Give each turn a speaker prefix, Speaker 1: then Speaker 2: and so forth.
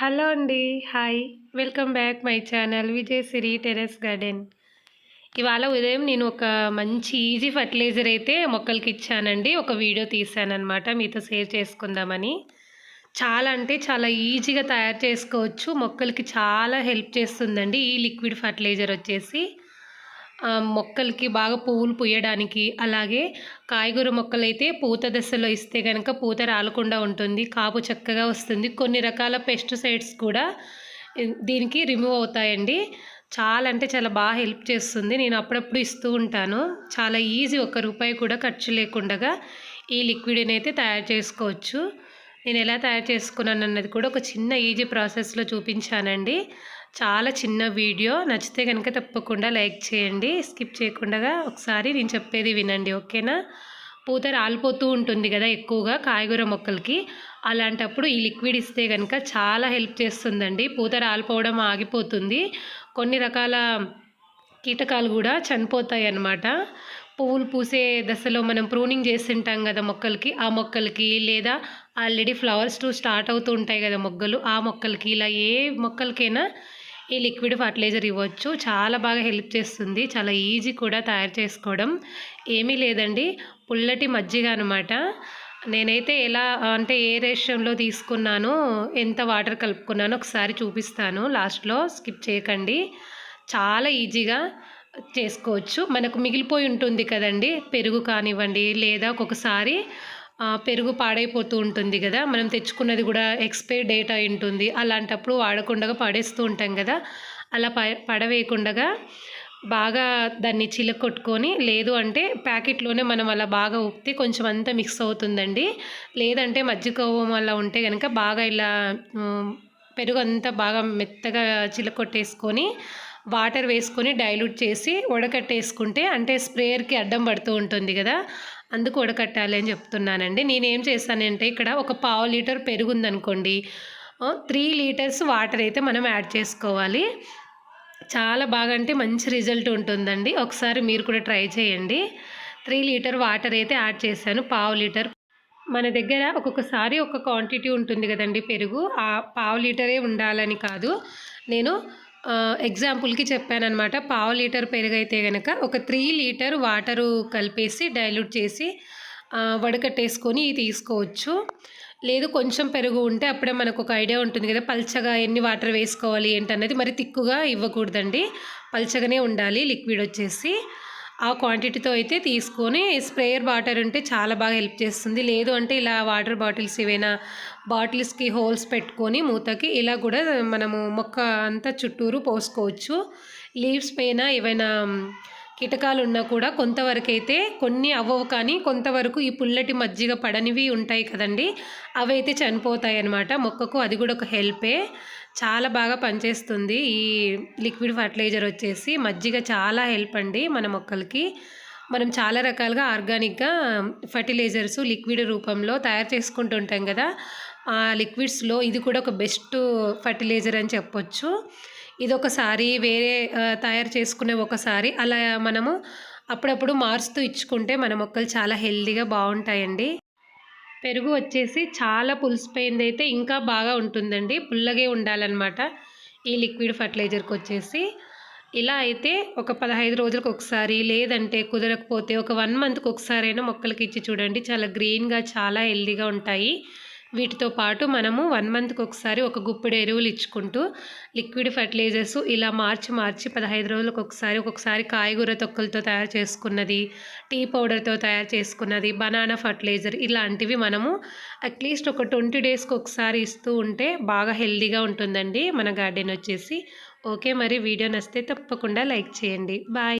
Speaker 1: Hello అండి hi. Welcome back my channel Vijayasiri terrace garden. ఇవాళ ఉదయం నేను ఒక మంచి ఈజీ ఫర్టిలైజర్ అయితే మొక్కలకి ఇచ్చానండి. ఒక వీడియో తీసానమాట మీతో షేర్ చేసుకుందామని. చాలా అంటే చాలా ఈజీగా తయారు చేసుకోవచ్చు. మొక్కలకి చాలా హెల్ప్ చేస్తుందండి ఈ లిక్విడ్ ఫర్టిలైజర్ వచ్చేసి. మొక్కలకి బాగా పువ్వులు పూయడానికి అలాగే కాయగూర మొక్కలైతే పూత దశలో ఇస్తే కనుక పూత రాలకుండా ఉంటుంది కాపు చక్కగా వస్తుంది. కొన్ని రకాల పెస్టిసైడ్స్ కూడా దీనికి రిమూవ్ అవుతాయండి. చాలా అంటే చాలా బాగా హెల్ప్ చేస్తుంది. నేను అప్పుడప్పుడు ఇస్తూ ఉంటాను. చాలా ఈజీ ఒక్క రూపాయి కూడా ఖర్చు లేకుండా ఈ లిక్విడ్ని అయితే తయారు చేసుకోవచ్చు. నేను ఎలా తయారు చేసుకున్నాను అన్నది కూడా ఒక చిన్న ఈజీ ప్రాసెస్లో చూపించానండి. చాలా చిన్న వీడియో. నచ్చితే కనుక తప్పకుండా లైక్ చేయండి. స్కిప్ చేయకుండా ఒకసారి నేను చెప్పేది వినండి. ఓకేనా? పూత రాలిపోతూ ఉంటుంది కదా ఎక్కువగా కాయగూర మొక్కలకి. అలాంటప్పుడు ఈ లిక్విడ్ ఇస్తే కనుక చాలా హెల్ప్ చేస్తుందండి. పూత రాలిపోవడం ఆగిపోతుంది. కొన్ని రకాల కీటకాలు కూడా చనిపోతాయి అన్నమాట. పువ్వులు పూసే దశలో మనం ప్రూనింగ్ చేస్తుంటాం కదా మొక్కలకి. ఆ మొక్కలకి లేదా ఆల్రెడీ ఫ్లవర్స్ టు స్టార్ట్ అవుతూ ఉంటాయి కదా మొగ్గలు. ఆ మొక్కలకి ఇలా ఏ మొక్కలకైనా ఈ లిక్విడ్ ఫర్టిలైజర్ ఇవ్వచ్చు. చాలా బాగా హెల్ప్ చేస్తుంది. చాలా ఈజీ కూడా తయారు చేసుకోవడం. ఏమీ లేదండి. పుల్లటి మజ్జిగ అనమాట నేనైతే ఎలా అంటే ఏ రేషన్లో తీసుకున్నానో ఎంత వాటర్ కలుపుకున్నానో ఒకసారి చూపిస్తాను. లాస్ట్లో స్కిప్ చేయకండి. చాలా ఈజీగా చేసుకోవచ్చు. మనకు మిగిలిపోయి ఉంటుంది కదండి. పెరుగు కానివ్వండి లేదా ఒక్కొక్కసారి పెరుగు పాడైపోతూ ఉంటుంది కదా. మనం తెచ్చుకున్నది కూడా ఎక్స్పైర్ డేట్ అయి ఉంటుంది. అలాంటప్పుడు వాడకుండా పడేస్తూ ఉంటాం కదా. అలా ప పడవేయకుండా బాగా దాన్ని చిలకొట్టుకొని లేదు అంటే ప్యాకెట్లోనే మనం అలా బాగా ఉప్పితే కొంచెం అంతా మిక్స్ అవుతుందండి. లేదంటే మజ్జిగవ్వం అలా ఉంటే కనుక బాగా ఇలా పెరుగు అంతా బాగా మెత్తగా చిలకొట్టేసుకొని వాటర్ వేసుకొని డైల్యూట్ చేసి ఉడకట్టేసుకుంటే అంటే స్ప్రేయర్కి అడ్డం పడుతూ ఉంటుంది కదా. అందుకు ఉడకట్టాలి అని చెప్తున్నానండి. నేనేం చేస్తానంటే ఇక్కడ ఒక పావు లీటర్ పెరుగు ఉందనుకోండి త్రీ లీటర్స్ వాటర్ అయితే మనం యాడ్ చేసుకోవాలి. చాలా బాగా అంటే మంచి రిజల్ట్ ఉంటుందండి. ఒకసారి మీరు కూడా ట్రై చేయండి. త్రీ లీటర్ వాటర్ అయితే యాడ్ చేశాను పావు లీటర్. మన దగ్గర ఒక్కొక్కసారి ఒక క్వాంటిటీ ఉంటుంది కదండి పెరుగు. ఆ పావు లీటరే ఉండాలని కాదు. నేను ఎగ్జాంపుల్కి చెప్పానమాట పావు లీటర్ పెరుగు అయితే కనుక ఒక త్రీ లీటర్ వాటరు కలిపేసి డైల్యూట్ చేసి వడకట్టేసుకొని తీసుకోవచ్చు. లేదు కొంచెం పెరుగు ఉంటే అప్పుడే మనకు ఒక ఐడియా ఉంటుంది కదా పల్చగా ఎన్ని వాటర్ వేసుకోవాలి ఏంటన్నది మరి తిక్కుగా ఇవ్వకూడదండి. పల్చగానే ఉండాలి లిక్విడ్ వచ్చేసి. ఆ క్వాంటిటీతో అయితే తీసుకొని స్ప్రేయర్ వాటర్ ఉంటే చాలా బాగా హెల్ప్ చేస్తుంది. లేదు అంటే ఇలా వాటర్ బాటిల్స్ ఏవైనా బాటిల్స్కి హోల్స్ పెట్టుకొని మూతకి ఇలా కూడా మనము మొక్క అంతా చుట్టూరు పోసుకోవచ్చు. లీవ్స్ పైన ఏవైనా కీటకాలు ఉన్నా కూడా కొంతవరకైతే కొన్ని అవ్వవు కానీ కొంతవరకు ఈ పుల్లటి మజ్జిగ పడనివి ఉంటాయి కదండి. అవైతే చనిపోతాయి అన్నమాట మొక్కకు అది కూడా ఒక హెల్పే. చాలా బాగా పనిచేస్తుంది. ఈ లిక్విడ్ ఫర్టిలైజర్ వచ్చేసి మజ్జిగ చాలా హెల్ప్ అండి మన మొక్కలకి. మనం చాలా రకాలుగా ఆర్గానిక్గా ఫర్టిలైజర్స్ లిక్విడ్ రూపంలో తయారు చేసుకుంటుంటాం కదా. లిక్విడ్స్లో ఇది కూడా ఒక బెస్ట్ ఫర్టిలైజర్ అని చెప్పొచ్చు. ఇది ఒకసారి వేరే తయారు చేసుకునే ఒకసారి అలా మనము అప్పుడప్పుడు మార్చుతూ ఇచ్చుకుంటే మన మొక్కలు చాలా హెల్దీగా బాగుంటాయండి. పెరుగు వచ్చేసి చాలా పులిసిపోయింది అయితే ఇంకా బాగా ఉంటుందండి. పుల్లగే ఉండాలన్నమాట ఈ లిక్విడ్ ఫర్టిలైజర్కి వచ్చేసి. ఇలా అయితే ఒక పదహైదు రోజులకు ఒకసారి లేదంటే కుదరకపోతే ఒక వన్ మంత్కి ఒకసారైనా మొక్కలకి ఇచ్చి చూడండి. చాలా గ్రీన్గా చాలా హెల్దీగా ఉంటాయి. వీటితో పాటు మనము వన్ మంత్కి ఒకసారి ఒక గుప్పెడు ఎరువులు ఇచ్చుకుంటూ లిక్విడ్ ఫర్టిలైజర్స్ ఇలా మార్చి మార్చి పదహైదు రోజులకు ఒకసారి ఒక్కొక్కసారి కాయగూర తొక్కలతో తయారు చేసుకున్నది టీ పౌడర్తో తయారు చేసుకున్నది బనానా ఫర్టిలైజర్ ఇలాంటివి మనము అట్లీస్ట్ ఒక ట్వంటీ డేస్కి ఒకసారి ఇస్తూ ఉంటే బాగా హెల్దీగా ఉంటుందండి మన గార్డెన్ వచ్చేసి. ఓకే మరి వీడియో నచ్చితే తప్పకుండా లైక్ చేయండి. బాయ్